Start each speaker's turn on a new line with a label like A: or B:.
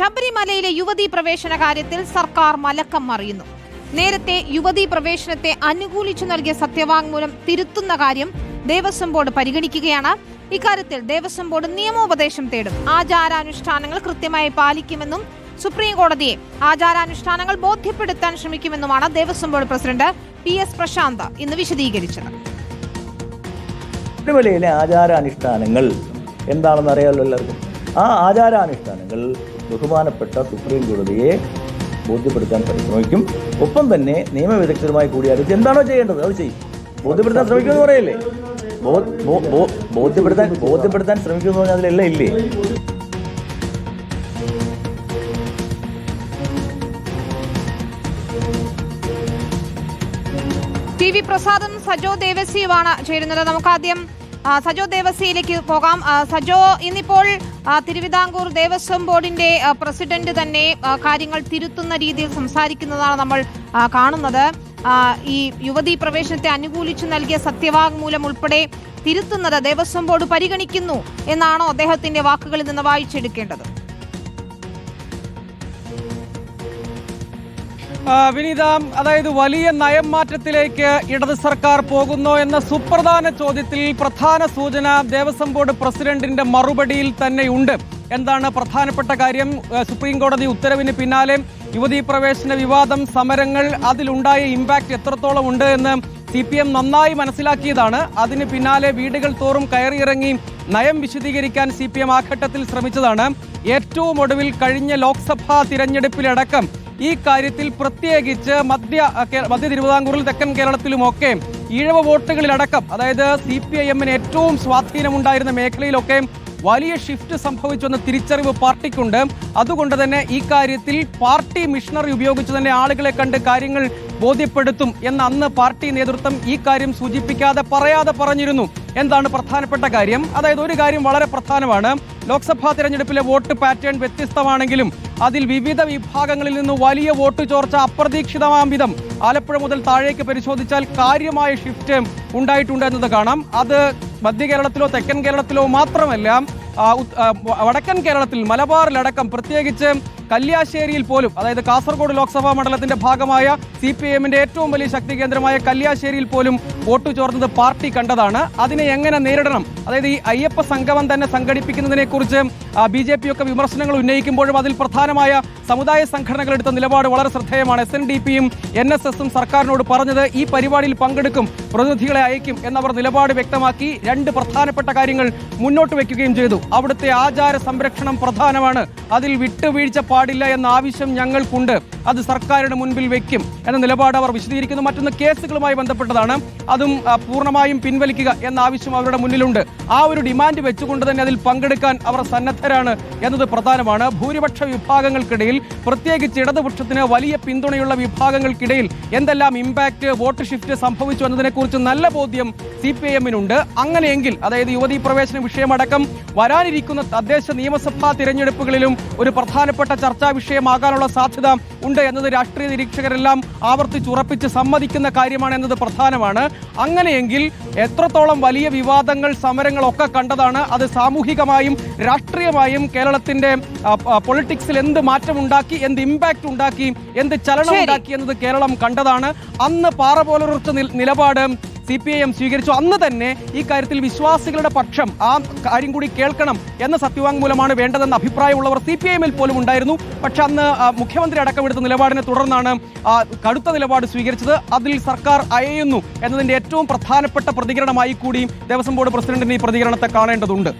A: ശബരിമലയിലെ യുവതീ പ്രവേശന കാര്യത്തിൽ സർക്കാർ മലക്കം മറിയുന്നു. നേരത്തെ യുവതീ പ്രവേശനത്തെ അനുകൂലിച്ചു നൽകിയ സത്യവാങ്മൂലം തിരുത്തുന്ന കാര്യം ദേവസ്വം ബോർഡ് പരിഗണിക്കുകയാണ്. ഇക്കാര്യത്തിൽ ദേവസ്വം ബോർഡ് നിയമോപദേശം തേടും. ആചാരാനുഷ്ഠാനങ്ങൾ കൃത്യമായി പാലിക്കുമെന്നും സുപ്രീം കോടതിയെ ആചാരാനുഷ്ഠാനങ്ങൾ ബോധ്യപ്പെടുത്താൻ ശ്രമിക്കുമെന്നുമാണ് Devaswom board president P S Prashanth ഇന്ന് വിശദീകരിച്ചത്.
B: ആചാരാനുഷ്ഠാനങ്ങൾ എന്താണെന്ന് അറിയാമല്ലോ എല്ലാവർക്കും. ആ ആചാരാനുഷ്ഠാനങ്ങൾ ബഹുമാനപ്പെട്ട സുപ്രീം കോടതിയെ ബോധ്യപ്പെടുത്താൻ പരിശ്രമിക്കും. ഒപ്പം തന്നെ നിയമവിദഗ്ധരുമായി കൂടിയാലും എന്താണോ ചെയ്യേണ്ടത്? അത് ചെയ്യും. ബോധ്യപ്പെടുത്താൻ ശ്രമിക്കുമെന്ന് പറയല്ലേ? ബോധ്യപ്പെടുത്താൻ ബോധ്യപ്പെടുത്താൻ ശ്രമിക്കുമെന്ന് പറഞ്ഞാൽ അതിലെല്ലാം ഇല്ലേ?
A: ടി വി പ്രസാദും സജോ ദേവസിയുമാണ് ചേരുന്നത്. നമുക്ക് ആദ്യം ആ, സജോ ദേവസ്യയിലേക്ക് പോകാം. സജോ ഇന്നിപ്പോൾ തിരുവിതാംകൂർ ദേവസ്വം ബോർഡിന്റെ പ്രസിഡന്റ് തന്നെ കാര്യങ്ങൾ തിരുത്തുന്ന രീതിയിൽ സംസാരിക്കുന്നതാണ് നമ്മൾ കാണുന്നത്. ഈ യുവതീ പ്രവേശനത്തെ അനുകൂലിച്ചു നൽകിയ സത്യവാങ്മൂലം ഉൾപ്പെടെ തിരുത്തുന്നത് ദേവസ്വം ബോർഡ് പരിഗണിക്കുന്നു എന്നാണോ അദ്ദേഹത്തിന്റെ വാക്കുകളിൽ നിന്ന് വായിച്ചെടുക്കേണ്ടത്?
C: വിനീത അതായത് വലിയ നയം മാറ്റത്തിലേക്ക് ഇടത് സർക്കാർ പോകുന്നോ എന്ന സുപ്രധാന ചോദ്യത്തിൽ പ്രധാന സൂചന ദേവസ്വം ബോർഡ് പ്രസിഡന്റിന്റെ മറുപടിയിൽ തന്നെയുണ്ട്. എന്താണ് പ്രധാനപ്പെട്ട കാര്യം? സുപ്രീം കോടതി ഉത്തരവിന് പിന്നാലെ യുവതീ പ്രവേശന വിവാദം സമരങ്ങൾ അതിലുണ്ടായ ഇമ്പാക്ട് എത്രത്തോളം ഉണ്ട് എന്ന് സി പി എം നന്നായി മനസ്സിലാക്കിയതാണ്. അതിന് പിന്നാലെ വീടുകൾ തോറും കയറിയിറങ്ങി നയം വിശദീകരിക്കാൻ സി പി എം ആ ഘട്ടത്തിൽ ശ്രമിച്ചതാണ്. ഏറ്റവും ഒടുവിൽ കഴിഞ്ഞ ലോക്സഭാ തിരഞ്ഞെടുപ്പിലടക്കം ഈ കാര്യത്തിൽ പ്രത്യേകിച്ച് മധ്യ മധ്യ തിരുവിതാംകൂറിൽ തെക്കൻ കേരളത്തിലുമൊക്കെ ഈഴവ വോട്ടുകളിലടക്കം അതായത് സി പി ഐ എമ്മിന് ഏറ്റവും സ്വാധീനമുണ്ടായിരുന്ന മേഖലയിലൊക്കെ വലിയ ഷിഫ്റ്റ് സംഭവിച്ചുവെന്ന തിരിച്ചറിവ് പാർട്ടിക്കുണ്ട്. അതുകൊണ്ട് തന്നെ ഈ കാര്യത്തിൽ പാർട്ടി മിഷണറി ഉപയോഗിച്ച് തന്നെ ആളുകളെ കണ്ട് കാര്യങ്ങൾ ബോധ്യപ്പെടുത്തും എന്ന് അന്ന് പാർട്ടി നേതൃത്വം ഈ കാര്യം സൂചിപ്പിക്കാതെ പറയാതെ പറഞ്ഞിരുന്നു. എന്താണ് പ്രധാനപ്പെട്ട കാര്യം? അതായത് ഒരു കാര്യം വളരെ പ്രധാനമാണ്. ലോക്സഭാ തിരഞ്ഞെടുപ്പിലെ വോട്ട് പാറ്റേൺ വ്യത്യസ്തമാണെങ്കിലും അതിൽ വിവിധ വിഭാഗങ്ങളിൽ നിന്ന് വലിയ വോട്ട് ചോർച്ച അപ്രതീക്ഷിതമാം വിധം ആലപ്പുഴ മുതൽ താഴേക്ക് പരിശോധിച്ചാൽ കാര്യമായ ഷിഫ്റ്റ് ഉണ്ടായിട്ടുണ്ട് എന്നത് കാണാം. അത് മധ്യ കേരളത്തിലോ തെക്കൻ കേരളത്തിലോ മാത്രമല്ല വടക്കൻ കേരളത്തിൽ മലബാറിലടക്കം പ്രത്യേകിച്ച് കല്യാശ്ശേരിയിൽ പോലും അതായത് കാസർഗോഡ് ലോക്സഭാ മണ്ഡലത്തിന്റെ ഭാഗമായ സി പി എമ്മിന്റെ ഏറ്റവും വലിയ ശക്തി കേന്ദ്രമായ കല്യാശ്ശേരിയിൽ പോലും വോട്ടു ചോർന്നത് പാർട്ടി കണ്ടതാണ്. അതിനെ എങ്ങനെ നേരിടണം? അതായത് ഈ അയ്യപ്പ സംഗമം തന്നെ സംഘടിപ്പിക്കുന്നതിനെ കുറിച്ച് ബി ജെ പി ഒക്കെ വിമർശനങ്ങൾ ഉന്നയിക്കുമ്പോഴും അതിൽ പ്രധാനമായ സമുദായ സംഘടനകൾ എടുത്ത നിലപാട് വളരെ ശ്രദ്ധേയമാണ്. എസ് എൻ ഡി പിയും എൻ എസ് എസും സർക്കാരിനോട് പറഞ്ഞത് ഈ പരിപാടിയിൽ പങ്കെടുക്കും പ്രതിനിധികളെ അയക്കും എന്നവർ നിലപാട് വ്യക്തമാക്കി രണ്ട് പ്രധാനപ്പെട്ട കാര്യങ്ങൾ മുന്നോട്ട് വയ്ക്കുകയും ചെയ്തു. അവിടുത്തെ ആചാര സംരക്ഷണം പ്രധാനമാണ്. അതിൽ വിട്ടുവീഴ്ച പാടില്ല എന്ന ആവശ്യം ഞങ്ങൾക്കുണ്ട്. അത് സർക്കാരിന് മുൻപിൽ വെക്കും എന്ന നിലപാട് അവർ വിശദീകരിക്കുന്നു. മറ്റൊന്ന് കേസുകളുമായി ബന്ധപ്പെട്ടതാണ്. അതും പൂർണമായും പിൻവലിക്കുക എന്ന ആവശ്യം അവരുടെ മുന്നിലുണ്ട്. ആ ഒരു ഡിമാൻഡ് വെച്ചുകൊണ്ട് തന്നെ അതിൽ പങ്കെടുക്കാൻ അവർ സന്നദ്ധരാണ് എന്നത് പ്രധാനമാണ്. ഭൂരിപക്ഷ വിഭാഗങ്ങൾക്കിടയിൽ പ്രത്യേകിച്ച് ഇടതുപക്ഷത്തിന് വലിയ പിന്തുണയുള്ള വിഭാഗങ്ങൾക്കിടയിൽ എന്തെല്ലാം ഇമ്പാക്ട് വോട്ട് ഷിഫ്റ്റ് സംഭവിച്ചു എന്നതിനെക്കുറിച്ച് നല്ല ബോധ്യം സി പി എമ്മിനുണ്ട്. അങ്ങനെയെങ്കിൽ അതായത് യുവതീ പ്രവേശന വിഷയമടക്കം വരാനിരിക്കുന്ന തദ്ദേശ നിയമസഭാ തിരഞ്ഞെടുപ്പുകളിലും ഒരു പ്രധാനപ്പെട്ട ചർച്ചാ വിഷയമാകാനുള്ള സാധ്യത ഉണ്ട് എന്നത് രാഷ്ട്രീയ നിരീക്ഷകരെല്ലാം ആവർത്തിച്ചുറപ്പിച്ച് സമ്മതിക്കുന്ന കാര്യമാണ് എന്നത് പ്രധാനമാണ്. അങ്ങനെയെങ്കിൽ എത്രത്തോളം വലിയ വിവാദങ്ങൾ സമരങ്ങളൊക്കെ കണ്ടതാണ് അത് സാമൂഹികമായും രാഷ്ട്രീയമായും കേരളത്തിന്റെ പൊളിറ്റിക്സിൽ എന്ത് മാറ്റമുണ്ടാക്കി എന്ത് ഇമ്പാക്റ്റ് ഉണ്ടാക്കി എന്ത് ചലനം ഉണ്ടാക്കി എന്നത് കേരളം കണ്ടതാണ്. അന്ന് പാറ പോലൊരു നിലപാട് സി പി ഐ എം സ്വീകരിച്ചു. അന്ന് തന്നെ ഈ കാര്യത്തിൽ വിശ്വാസികളുടെ പക്ഷം ആ കാര്യം കൂടി കേൾക്കണം എന്ന സത്യവാങ്മൂലമാണ് വേണ്ടതെന്ന അഭിപ്രായമുള്ളവർ സി പി ഐ എമ്മിൽ പോലും ഉണ്ടായിരുന്നു. പക്ഷെ അന്ന് മുഖ്യമന്ത്രി അടക്കമെടുത്ത നിലപാടിനെ തുടർന്നാണ് കടുത്ത നിലപാട് സ്വീകരിച്ചത്. അതിൽ സർക്കാർ അയയുന്നു എന്നതിന്റെ ഏറ്റവും പ്രധാനപ്പെട്ട പ്രതികരണമായി കൂടി ദേവസ്വം ബോർഡ് പ്രസിഡന്റിന് ഈ പ്രതികരണത്തെ കാണേണ്ടതുണ്ട്.